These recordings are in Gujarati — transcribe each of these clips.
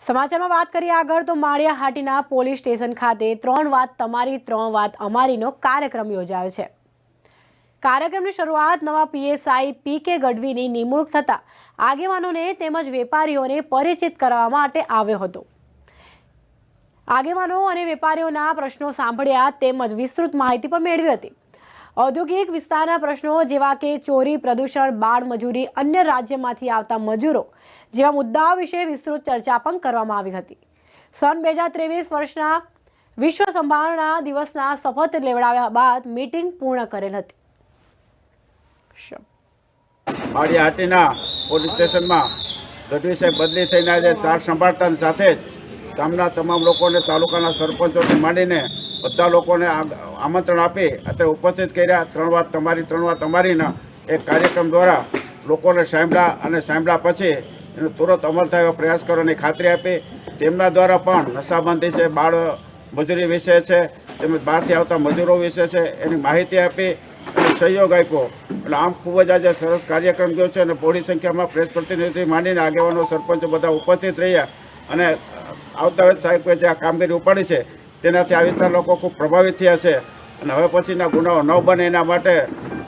સમાચારમાં વાત કરીએ આગળ, તો માળિયા હાટીના પોલીસ સ્ટેશન ખાતે ત્રણ વાત તમારી, ત્રણ વાત અમારીનો કાર્યક્રમ યોજાયો છે. કાર્યક્રમની શરૂઆત નવા પીએસઆઈ પી કે ગઢવીની નિમણૂક થતાં આગેવાનોને તેમજ વેપારીઓને પરિચિત કરવા માટે આવ્યો હતો. આગેવાનો અને વેપારીઓના પ્રશ્નો સાંભળ્યા તેમજ વિસ્તૃત માહિતી પણ મેળવી હતી. ઔદ્યોગિક વિસ્તારના પ્રશ્નો જેવા કે ચોરી, પ્રદૂષણ, બાળ મજૂરી અન્ય રાજ્યમાંથી આવતા મજૂરો જેવા મુદ્દાઓ વિશે વિસ્તૃત ચર્ચા પણ કરવામાં આવી હતી. સન બે હજાર ત્રેવીસ વર્ષના વિશ્વ સંભાળના દિવસના શપથ લેવડાવ્યા બાદ મીટિંગ પૂર્ણ કરેલ હતી. શ- માળી પોલીસ સ્ટેશનમાં ગઢવી સાહેબ બદલી થઈને આજે ચાર સંભાળતાની સાથે જ ગામના તમામ લોકોને તાલુકાના સરપંચોથી માંડીને બધા લોકોને આમંત્રણ આપી અત્યારે ઉપસ્થિત કર્યા. ત્રણ વાર તમારી, ત્રણ વાર અમારીના. એક કાર્યક્રમ દ્વારા લોકોને સાંભળ્યા અને સાંભળ્યા પછી એનો તુરંત અમલ થાય એવો પ્રયાસ કરવાની ખાતરી આપી. તેમના દ્વારા પણ નશાબંધી છે, બાળ મજૂરી વિશે છે, તેમજ બહારથી આવતા મજૂરો વિશે છે, એની માહિતી આપી અને સહયોગ આપ્યો. એટલે આમ ખૂબ જ આજે સરસ કાર્યક્રમ ગયો છે અને બહોળી સંખ્યામાં પ્રેસ પ્રતિનિધિ માંડીને આગેવાનો, સરપંચો બધા ઉપસ્થિત રહ્યા. અને આવતા સાહેબે જે આ કામગીરી ઉપાડી છે તેનાથી આ વિસ્તાર લોકો ખૂબ પ્રભાવિત થયા છે. અને હવે પછીના ગુનાઓ ન બને એના માટે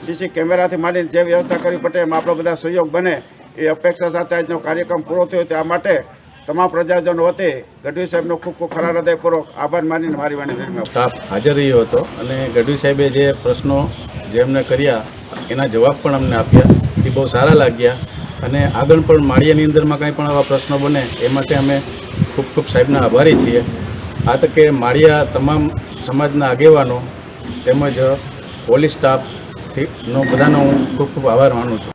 સીસી કેમેરાથી માંડીને જે વ્યવસ્થા કરવી પડે એમાં આપણો બધા સહયોગ બને એ અપેક્ષા સાથે આજનો કાર્યક્રમ પૂરો થયો તે આ માટે તમામ પ્રજાજનો વતી ગઢવી સાહેબનો ખૂબ ખૂબ ખરા હૃદયપૂર્વક આભાર માનીને મારી વાણી વિરમાવું. સ્ટાફ હાજર રહ્યો હતો અને ગઢવી સાહેબે જે પ્રશ્નો જે અમને કર્યા એના જવાબ પણ અમને આપ્યા. એ બહુ સારા લાગ્યા. અને આગળ પણ માળિયાની અંદરમાં કંઈ પણ આવા પ્રશ્નો બને એ માટે અમે ખૂબ ખૂબ સાહેબના આભારી છીએ. આ તકે માળિયા તમામ સમાજના આગેવાનો તેમજ પોલીસ સ્ટાફ નો બધાનો હું ખૂબ ખૂબ આભાર માનું છું.